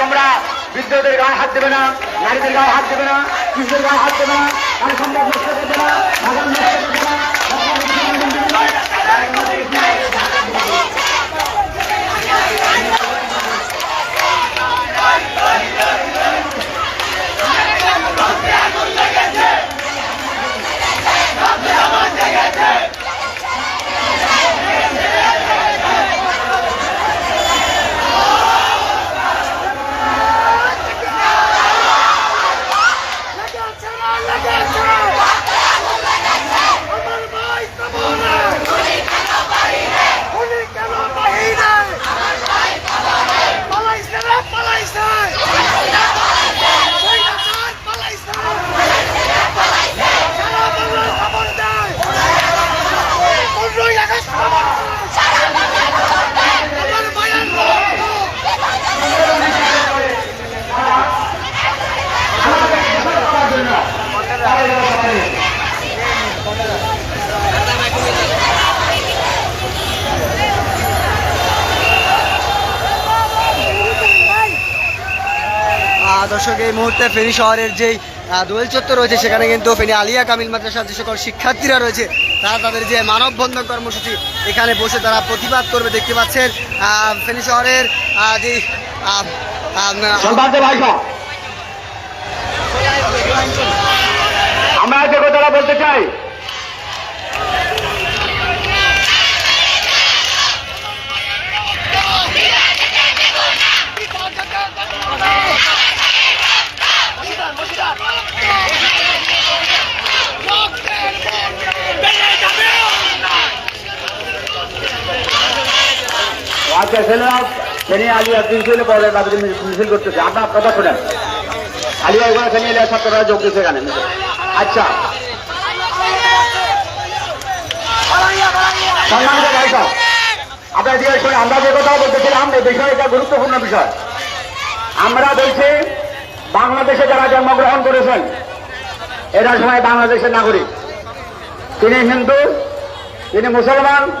তোমরা বৃদ্ধদের গায়ে হাত দেবে না, নারীদের গায়ে হাত দেবে না শিশুদের গায়ে হাত দেবে না, তাহলে সম্ভব দর্শক, এই মুহূর্তে ফেনী শহরের যেই দোয়েল চত্বর রয়েছে, সেখানে কিন্তু ফেনী আলিয়া কামিল মাদ্রাসার যে সকল শিক্ষার্থীরা রয়েছে, তারা তাদের যে মানববন্ধন কর্মসূচি, এখানে বসে তারা প্রতিবাদ করবে। দেখতে পাচ্ছেন ফেনী শহরের যে আলিয়া তিনশো পরে মিছিল করতেছে। আপনার কথা ফেনী এলিয়া ছাত্ররা যোগ দিচ্ছে এখানে। আচ্ছা। আপনার শুনে আমরা যে কথা বলতেছিলাম, এই বিষয় এটা গুরুত্বপূর্ণ বিষয়। আমরা বলছি, বাংলাদেশে যারা জন্মগ্রহণ করেছেন, এরা সবাই বাংলাদেশের নাগরিক। তিনি হিন্দু, তিনি মুসলমান।